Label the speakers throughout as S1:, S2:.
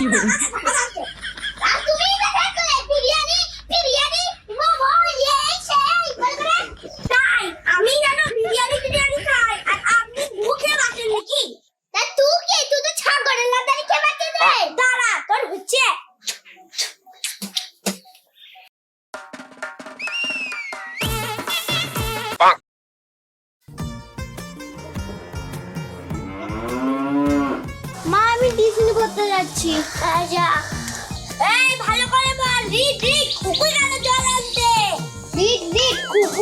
S1: you. রাজা এই ভালো করে বল রিড রিড কুকু গেল জল আনতে। রিড রিড কুকু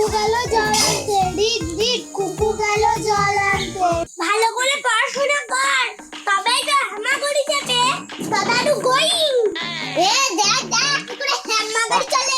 S1: কুকু গেল ভালো করে পড়াশোনা কর তবেই দেখ দেখ চলে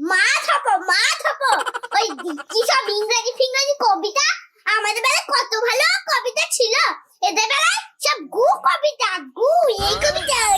S1: মা থাকো মা থাকো। ওই কি সব ইংরেজি ফিংরেজি কবিতা। আমাদের বেলায় কত ভালো কবিতা ছিল। এদের বেলায় সব গু কবিতা, গু, এই কবিতা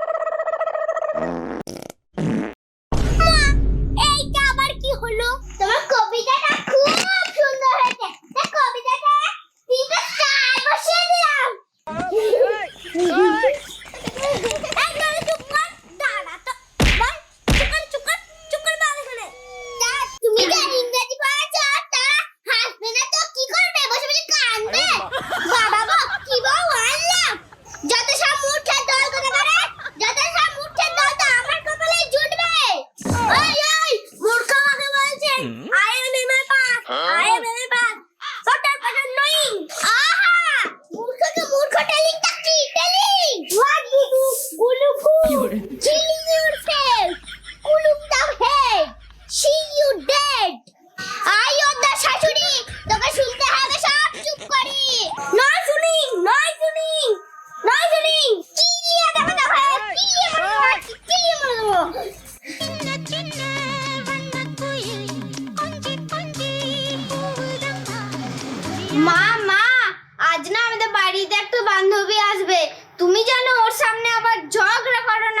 S1: মা মা, আজ না আমাদের বাড়িতে একটা বান্ধবী আসবে। তুমি জানো ওর সামনে আবার ঝগড়া করো না।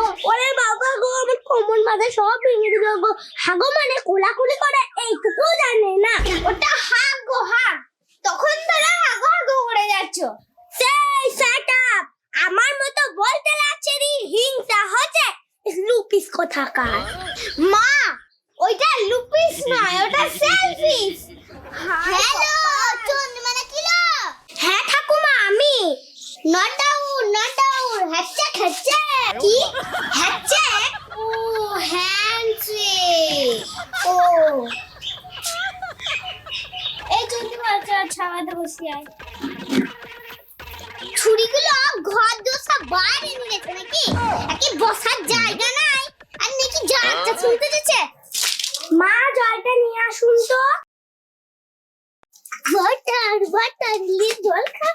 S1: আমাদের সব ইংরেজি হাগো মানে কোলাকুলি করে এইটুকু জানে না। ওটা হাগো হাগ। তখন তারা হাগো হাগো করে যাচ্ছ। সেই শাট আপ আমার মতো বলতে লাগছে রি, হিংসা হচ্ছে। লুপিস কথা কার মা, ওইটা লুপিস নয়, ওটা সেলফিস হ্যালো চন্দ মানে কিলো হ্যাঁ ঠাকুমা, আমি। নট আউট নট আউট হ্যাচেক হ্যাচেক কি? হ্যাচেক handshake. Oh. এই জন্য আচ্ছা ছাওয়াতে বসে আয় ছুরিগুলো ঘর দোসা বাইরে নিয়ে গেছে নাকি নাকি বসার জায়গা নাই আর নাকি জানটা শুনতে দিচ্ছে মা, জলটা নিয়ে আসুন তো বাটার বাটার নিয়ে জল খা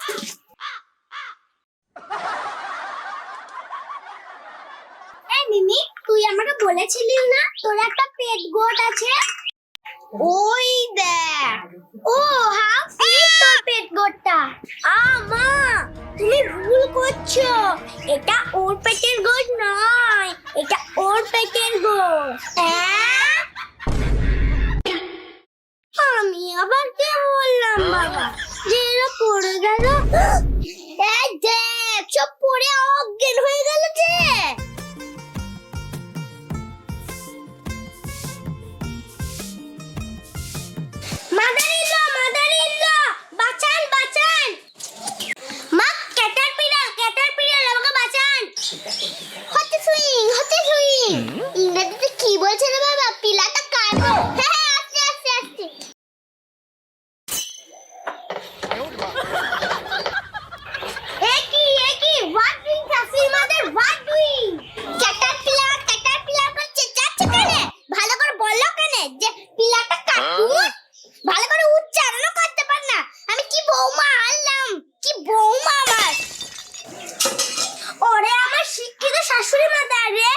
S1: মিমি তুই আমাকে বলেছিলি না? তোর একটা পেট গোট আছে। ওই দেখ। ও হা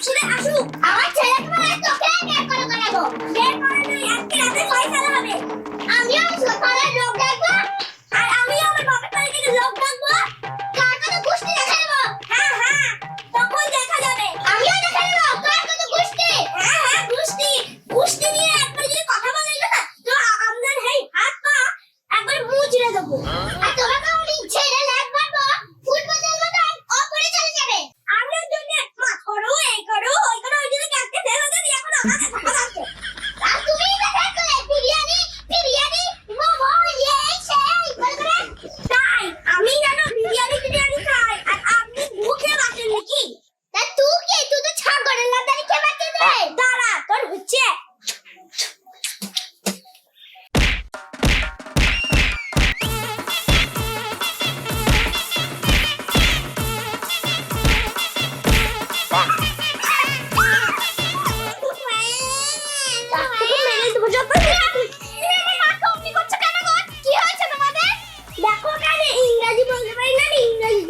S1: 出来，阿叔，阿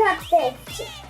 S1: uma